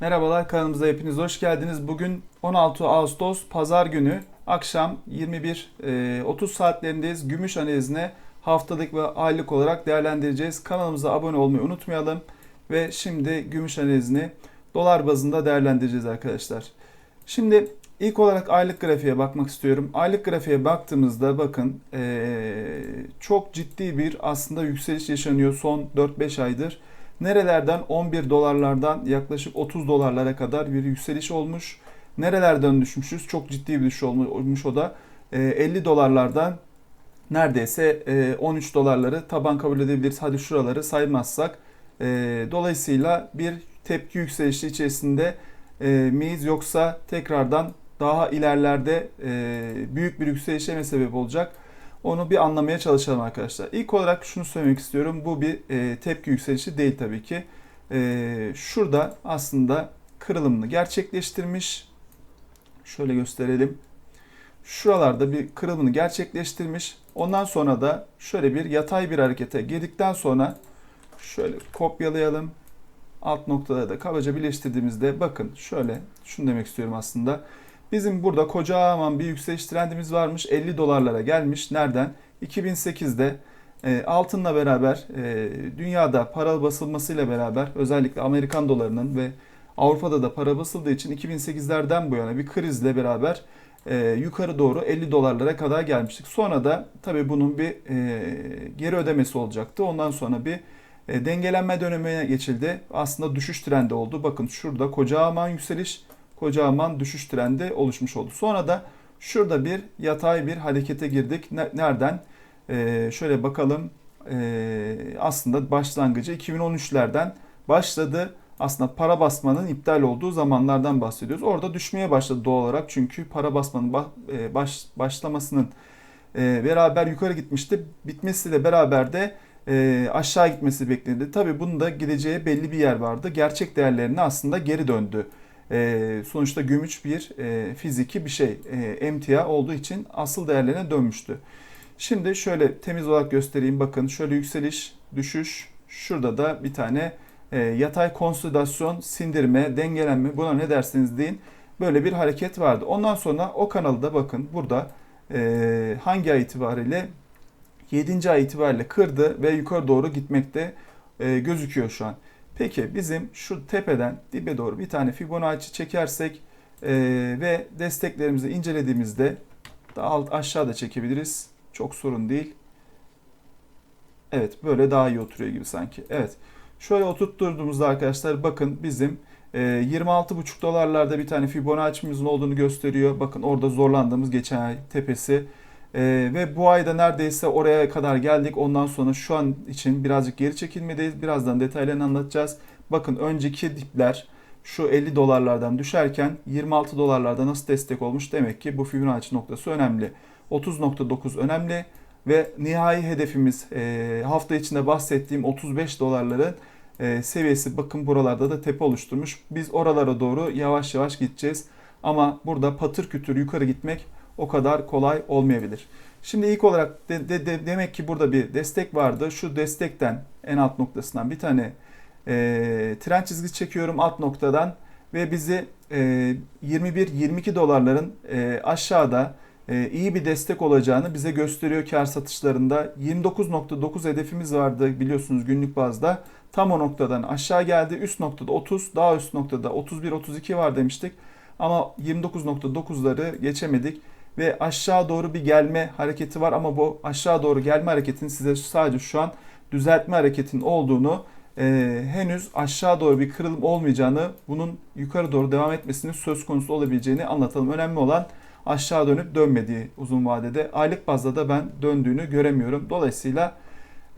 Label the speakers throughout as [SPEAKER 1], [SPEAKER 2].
[SPEAKER 1] Merhabalar kanalımıza hepiniz hoş geldiniz. Bugün 16 Ağustos Pazar günü akşam 21.30 saatlerindeyiz. Gümüş analizine haftalık ve aylık olarak değerlendireceğiz. Kanalımıza abone olmayı unutmayalım. Ve şimdi gümüş analizini dolar bazında değerlendireceğiz arkadaşlar. Şimdi ilk olarak aylık grafiğe bakmak istiyorum. Aylık grafiğe baktığımızda bakın eee, çok ciddi bir aslında yükseliş yaşanıyor son 4-5 aydır. Nerelerden 11 dolarlardan yaklaşık 30 dolarlara kadar bir yükseliş olmuş. Nerelerden düşmüşüz? Çok ciddi bir düşüş olmuş o da. Ee, 50 dolarlardan neredeyse e, 13 dolarları taban kabul edebiliriz. Hadi şuraları saymazsak. E, Dolayısıyla bir tepki yükselişi içerisinde e, miyiz yoksa tekrardan daha ilerlerde e, büyük bir yükselişe mi sebep olacak? Onu bir anlamaya çalışalım arkadaşlar. İlk olarak şunu söylemek istiyorum. Bu bir e, tepki yükselişi değil tabii ki. E, şurada aslında kırılımını gerçekleştirmiş. Şöyle gösterelim. Şuralarda bir kırılımını gerçekleştirmiş. Ondan sonra da şöyle bir yatay bir harekete girdikten sonra şöyle kopyalayalım. Alt noktaları da kabaca birleştirdiğimizde bakın şöyle şunu demek istiyorum aslında. Bizim burada kocaman bir yükseliş trendimiz varmış. 50 dolarlara gelmiş. Nereden? 2008'de e, altınla beraber e, dünyada para basılmasıyla beraber özellikle Amerikan dolarının ve Avrupa'da da para basıldığı için 2008'lerden bu yana bir krizle beraber e, yukarı doğru 50 dolarlara kadar gelmiştik. Sonra da tabii bunun bir e, geri ödemesi olacaktı. Ondan sonra bir e, dengelenme dönemine geçildi. Aslında düşüş trendi oldu. Bakın şurada kocaman yükseliş kocaman düşüş trendi oluşmuş oldu. Sonra da şurada bir yatay bir harekete girdik. Nereden? Ee, şöyle bakalım. Ee, aslında başlangıcı 2013'lerden başladı. Aslında para basmanın iptal olduğu zamanlardan bahsediyoruz. Orada düşmeye başladı doğal olarak. Çünkü para basmanın baş, başlamasının e, beraber yukarı gitmişti. Bitmesiyle beraber de e, aşağı gitmesi beklenildi. Tabii bunun da gideceği belli bir yer vardı. Gerçek değerlerine aslında geri döndü. E, sonuçta gümüş bir e, fiziki bir şey. E, emtia olduğu için asıl değerlerine dönmüştü. Şimdi şöyle temiz olarak göstereyim. Bakın şöyle yükseliş, düşüş. Şurada da bir tane e, yatay konsolidasyon, sindirme, dengelenme buna ne dersiniz deyin. Böyle bir hareket vardı. Ondan sonra o kanalda bakın burada e, hangi ay itibariyle 7. ay itibariyle kırdı ve yukarı doğru gitmekte e, gözüküyor şu an. Peki bizim şu tepeden dibe doğru bir tane Fibonacci çekersek e, ve desteklerimizi incelediğimizde daha alt aşağıda çekebiliriz. Çok sorun değil. Evet böyle daha iyi oturuyor gibi sanki. Evet. Şöyle oturtturduğumuzda arkadaşlar bakın bizim e, 26,5 dolarlarda bir tane Fibonacci'mizin olduğunu gösteriyor. Bakın orada zorlandığımız geçen ay tepesi. Ee, ve bu ayda neredeyse oraya kadar geldik. Ondan sonra şu an için birazcık geri çekilmedeyiz. Birazdan detaylarını anlatacağız. Bakın önceki dipler şu 50 dolarlardan düşerken 26 dolarlarda nasıl destek olmuş demek ki bu Fibonacci noktası önemli. 30.9 önemli ve nihai hedefimiz e, hafta içinde bahsettiğim 35 dolarların e, seviyesi bakın buralarda da tepe oluşturmuş. Biz oralara doğru yavaş yavaş gideceğiz. Ama burada patır kütür yukarı gitmek o kadar kolay olmayabilir. Şimdi ilk olarak de, de, de, demek ki burada bir destek vardı. Şu destekten en alt noktasından bir tane e, tren çizgisi çekiyorum alt noktadan ve bizi e, 21-22 dolarların e, aşağıda e, iyi bir destek olacağını bize gösteriyor kar satışlarında. 29.9 hedefimiz vardı biliyorsunuz günlük bazda. Tam o noktadan aşağı geldi. Üst noktada 30, daha üst noktada 31-32 var demiştik. Ama 29.9'ları geçemedik ve aşağı doğru bir gelme hareketi var ama bu aşağı doğru gelme hareketinin size sadece şu an düzeltme hareketinin olduğunu e, henüz aşağı doğru bir kırılım olmayacağını bunun yukarı doğru devam etmesinin söz konusu olabileceğini anlatalım. Önemli olan aşağı dönüp dönmediği uzun vadede aylık bazda da ben döndüğünü göremiyorum. Dolayısıyla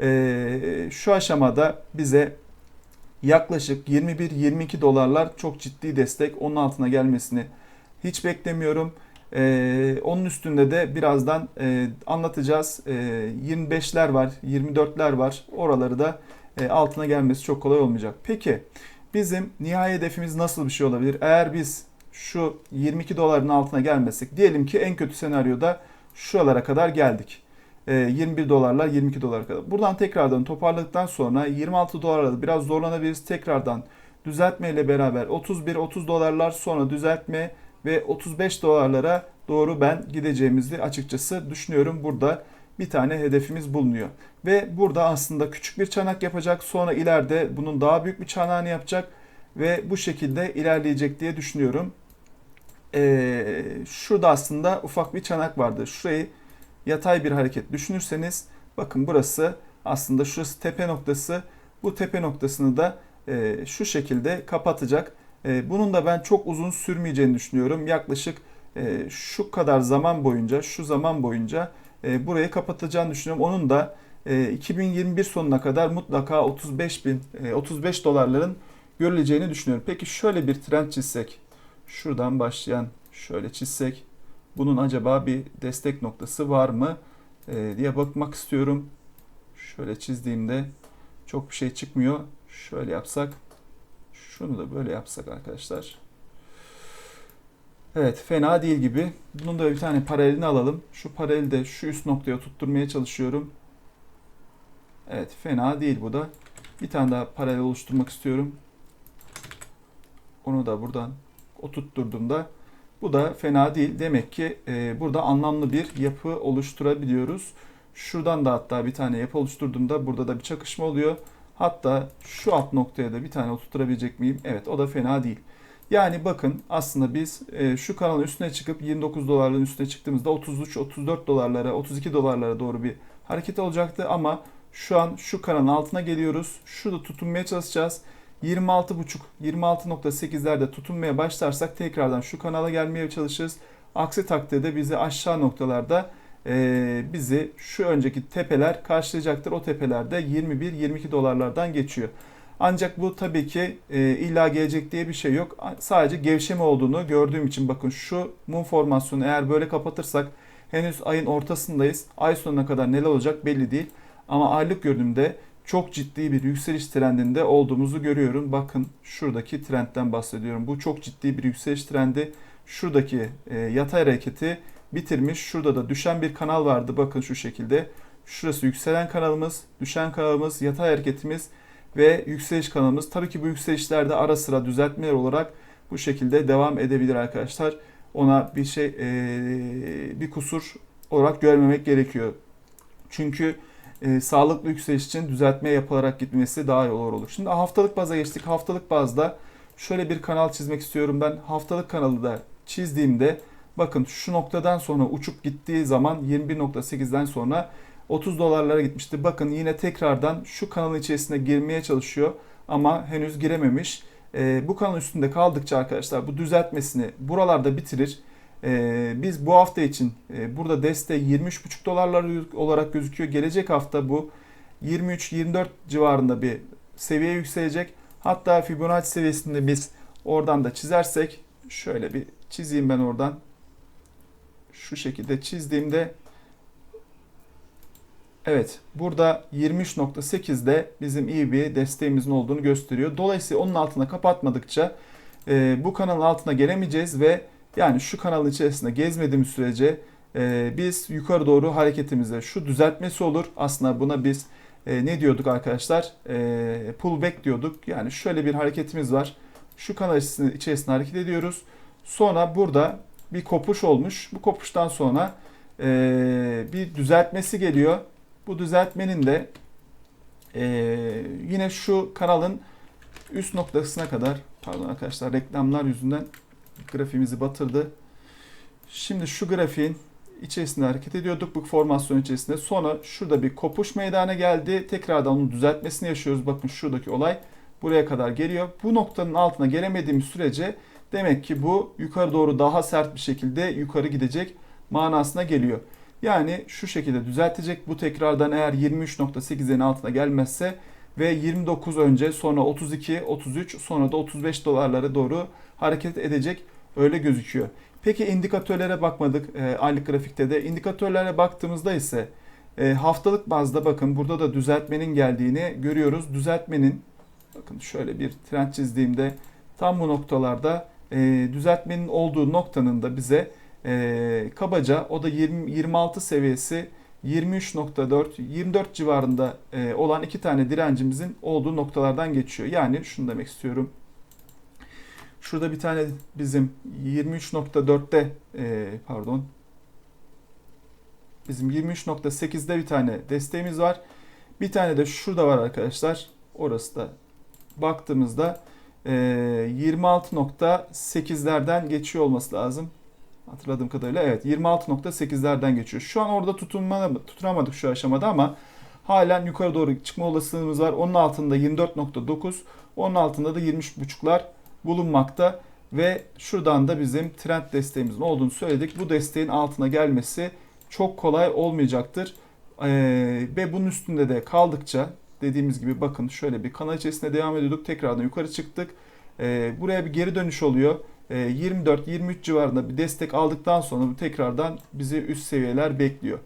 [SPEAKER 1] e, şu aşamada bize yaklaşık 21-22 dolarlar çok ciddi destek onun altına gelmesini hiç beklemiyorum. Ee, onun üstünde de birazdan e, anlatacağız. E, 25'ler var, 24'ler var. Oraları da e, altına gelmesi çok kolay olmayacak. Peki bizim nihai hedefimiz nasıl bir şey olabilir? Eğer biz şu 22 doların altına gelmesek, diyelim ki en kötü senaryoda şuralara kadar geldik. E, 21 dolarlar 22 dolara kadar. Buradan tekrardan toparladıktan sonra 26 dolarla biraz zorlanabiliriz. Tekrardan düzeltme ile beraber 31-30 dolarlar sonra düzeltme ve 35 dolarlara doğru ben gideceğimizi açıkçası düşünüyorum. Burada bir tane hedefimiz bulunuyor. Ve burada aslında küçük bir çanak yapacak. Sonra ileride bunun daha büyük bir çanağını yapacak. Ve bu şekilde ilerleyecek diye düşünüyorum. Ee, şurada aslında ufak bir çanak vardı. Şurayı yatay bir hareket düşünürseniz bakın burası aslında şurası tepe noktası. Bu tepe noktasını da e, şu şekilde kapatacak. E, bunun da ben çok uzun sürmeyeceğini düşünüyorum. Yaklaşık e, şu kadar zaman boyunca, şu zaman boyunca e, burayı kapatacağını düşünüyorum. Onun da e, 2021 sonuna kadar mutlaka 35 bin, e, 35 dolarların görüleceğini düşünüyorum. Peki şöyle bir trend çizsek, şuradan başlayan şöyle çizsek, bunun acaba bir destek noktası var mı e, diye bakmak istiyorum. Şöyle çizdiğimde çok bir şey çıkmıyor. Şöyle yapsak, şunu da böyle yapsak arkadaşlar. Evet fena değil gibi. Bunun da bir tane paralelini alalım. Şu paraleli de şu üst noktaya tutturmaya çalışıyorum. Evet fena değil bu da. Bir tane daha paralel oluşturmak istiyorum. Onu da buradan oturtturduğumda bu da fena değil. Demek ki e, burada anlamlı bir yapı oluşturabiliyoruz. Şuradan da hatta bir tane yapı oluşturduğumda burada da bir çakışma oluyor. Hatta şu alt noktaya da bir tane oturtabilecek miyim? Evet o da fena değil. Yani bakın aslında biz e, şu kanalın üstüne çıkıp 29 dolarların üstüne çıktığımızda 33-34 dolarlara 32 dolarlara doğru bir hareket olacaktı ama şu an şu kanalın altına geliyoruz. Şurada tutunmaya çalışacağız. 26.5 26.8'lerde tutunmaya başlarsak tekrardan şu kanala gelmeye çalışırız. Aksi takdirde bizi aşağı noktalarda e, bizi şu önceki tepeler karşılayacaktır. O tepelerde 21-22 dolarlardan geçiyor. Ancak bu tabii ki e, illa gelecek diye bir şey yok. Sadece gevşeme olduğunu gördüğüm için bakın şu mum formasyonu eğer böyle kapatırsak henüz ayın ortasındayız. Ay sonuna kadar neler olacak belli değil. Ama aylık görünümde çok ciddi bir yükseliş trendinde olduğumuzu görüyorum. Bakın şuradaki trendten bahsediyorum. Bu çok ciddi bir yükseliş trendi. Şuradaki e, yatay hareketi bitirmiş. Şurada da düşen bir kanal vardı. Bakın şu şekilde. Şurası yükselen kanalımız, düşen kanalımız, yatay hareketimiz ve yükseliş kanalımız. Tabii ki bu yükselişlerde ara sıra düzeltmeler olarak bu şekilde devam edebilir arkadaşlar. Ona bir şey e, bir kusur olarak görmemek gerekiyor. Çünkü e, sağlıklı yükseliş için düzeltme yapılarak gitmesi daha iyi olur olur. Şimdi haftalık baza geçtik. Haftalık bazda şöyle bir kanal çizmek istiyorum ben. Haftalık kanalı da çizdiğimde bakın şu noktadan sonra uçup gittiği zaman 21.8'den sonra 30 dolarlara gitmişti. Bakın yine tekrardan şu kanalın içerisine girmeye çalışıyor ama henüz girememiş. E, bu kanalın üstünde kaldıkça arkadaşlar bu düzeltmesini buralarda bitirir. E, biz bu hafta için e, burada desteği 23,5 dolarlar olarak gözüküyor. Gelecek hafta bu 23-24 civarında bir seviye yükselecek. Hatta Fibonacci seviyesinde biz oradan da çizersek şöyle bir çizeyim ben oradan. Şu şekilde çizdiğimde Evet, burada 23.8'de bizim iyi bir desteğimizin olduğunu gösteriyor. Dolayısıyla onun altına kapatmadıkça e, bu kanalın altına gelemeyeceğiz ve yani şu kanalın içerisinde gezmediğimiz sürece e, biz yukarı doğru hareketimizde şu düzeltmesi olur. Aslında buna biz e, ne diyorduk arkadaşlar? E, pullback diyorduk. Yani şöyle bir hareketimiz var. Şu kanal içerisinde hareket ediyoruz. Sonra burada bir kopuş olmuş. Bu kopuştan sonra e, bir düzeltmesi geliyor. Bu düzeltmenin de e, yine şu kanalın üst noktasına kadar pardon arkadaşlar reklamlar yüzünden grafimizi batırdı. Şimdi şu grafiğin içerisinde hareket ediyorduk bu formasyon içerisinde. Sonra şurada bir kopuş meydana geldi. Tekrardan onun düzeltmesini yaşıyoruz. Bakın şuradaki olay buraya kadar geliyor. Bu noktanın altına gelemediğimiz sürece demek ki bu yukarı doğru daha sert bir şekilde yukarı gidecek manasına geliyor. Yani şu şekilde düzeltecek. Bu tekrardan eğer 23.8'in altına gelmezse ve 29 önce sonra 32, 33 sonra da 35 dolarlara doğru hareket edecek. Öyle gözüküyor. Peki indikatörlere bakmadık e, aylık grafikte de. İndikatörlere baktığımızda ise e, haftalık bazda bakın burada da düzeltmenin geldiğini görüyoruz. Düzeltmenin bakın şöyle bir trend çizdiğimde tam bu noktalarda e, düzeltmenin olduğu noktanın da bize e, kabaca o da 20, 26 seviyesi 23.4 24 civarında e, olan iki tane direncimizin olduğu noktalardan geçiyor. Yani şunu demek istiyorum. Şurada bir tane bizim 23.4'te e, pardon bizim 23.8'de bir tane desteğimiz var. Bir tane de şurada var arkadaşlar. Orası da baktığımızda 26.8'lerden geçiyor olması lazım. Hatırladığım kadarıyla evet 26.8'lerden geçiyor. Şu an orada tutunma, tutunamadık şu aşamada ama halen yukarı doğru çıkma olasılığımız var. Onun altında 24.9, onun altında da 23.5'lar bulunmakta ve şuradan da bizim trend desteğimizin olduğunu söyledik. Bu desteğin altına gelmesi çok kolay olmayacaktır. Ee, ve bunun üstünde de kaldıkça dediğimiz gibi bakın şöyle bir kanal içerisinde devam ediyorduk. Tekrardan yukarı çıktık. Ee, buraya bir geri dönüş oluyor. Ee, 24-23 civarında bir destek aldıktan sonra bu tekrardan bizi üst seviyeler bekliyor.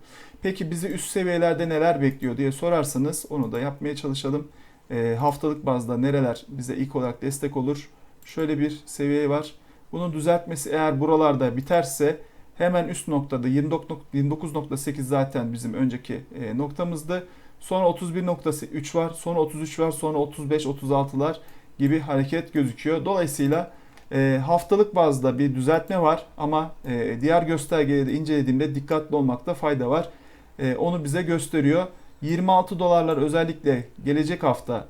[SPEAKER 1] Peki bizi üst seviyelerde neler bekliyor diye sorarsanız onu da yapmaya çalışalım. Ee, haftalık bazda nereler bize ilk olarak destek olur? Şöyle bir seviye var. Bunun düzeltmesi eğer buralarda biterse hemen üst noktada 29.8 zaten bizim önceki e, noktamızdı. Sonra 31.3 var, sonra 33 var, sonra 35, 36'lar gibi hareket gözüküyor. Dolayısıyla e, haftalık bazda bir düzeltme var ama e, diğer göstergeleri de incelediğimde dikkatli olmakta fayda var. E, onu bize gösteriyor. 26 dolarlar özellikle gelecek hafta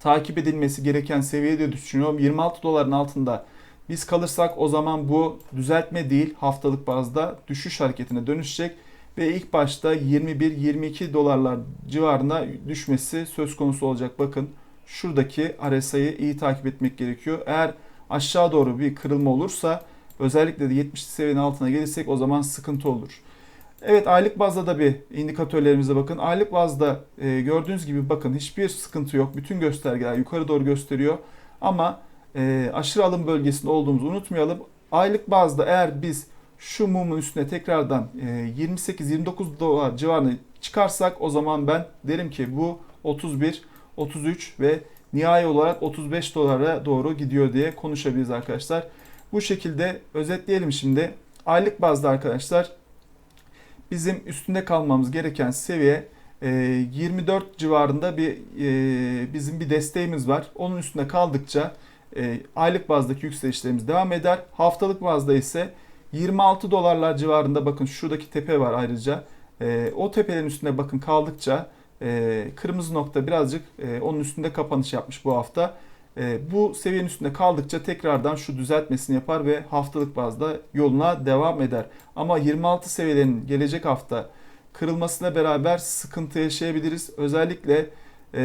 [SPEAKER 1] takip edilmesi gereken seviyede düşünüyorum. 26 doların altında biz kalırsak o zaman bu düzeltme değil haftalık bazda düşüş hareketine dönüşecek ve ilk başta 21-22 dolarlar civarına düşmesi söz konusu olacak. Bakın şuradaki RSI'yi iyi takip etmek gerekiyor. Eğer aşağı doğru bir kırılma olursa özellikle de 70 seviyenin altına gelirsek o zaman sıkıntı olur. Evet aylık bazda da bir indikatörlerimize bakın. Aylık bazda e, gördüğünüz gibi bakın hiçbir sıkıntı yok. Bütün göstergeler yukarı doğru gösteriyor. Ama e, aşırı alım bölgesinde olduğumuzu unutmayalım. Aylık bazda eğer biz şu mumun üstüne tekrardan e, 28-29 dolar civarına çıkarsak o zaman ben derim ki bu 31, 33 ve nihai olarak 35 dolara doğru gidiyor diye konuşabiliriz arkadaşlar. Bu şekilde özetleyelim şimdi. Aylık bazda arkadaşlar bizim üstünde kalmamız gereken seviye e, 24 civarında bir e, bizim bir desteğimiz var. Onun üstünde kaldıkça e, aylık bazdaki yükselişlerimiz devam eder. Haftalık bazda ise 26 dolarlar civarında bakın şuradaki tepe var ayrıca. E, o tepelerin üstünde bakın kaldıkça e, kırmızı nokta birazcık e, onun üstünde kapanış yapmış bu hafta. E, bu seviyenin üstünde kaldıkça tekrardan şu düzeltmesini yapar ve haftalık bazda yoluna devam eder. Ama 26 seviyelerinin gelecek hafta kırılmasıyla beraber sıkıntı yaşayabiliriz. Özellikle e,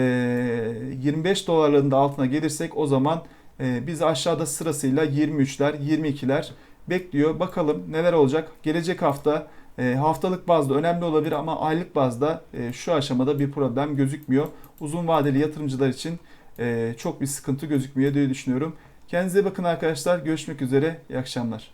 [SPEAKER 1] 25 dolarların da altına gelirsek o zaman e, biz aşağıda sırasıyla 23'ler, 22'ler bekliyor. Bakalım neler olacak. Gelecek hafta e, haftalık bazda önemli olabilir ama aylık bazda e, şu aşamada bir problem gözükmüyor. Uzun vadeli yatırımcılar için e, çok bir sıkıntı gözükmüyor diye düşünüyorum. Kendinize bakın arkadaşlar. Görüşmek üzere. İyi akşamlar.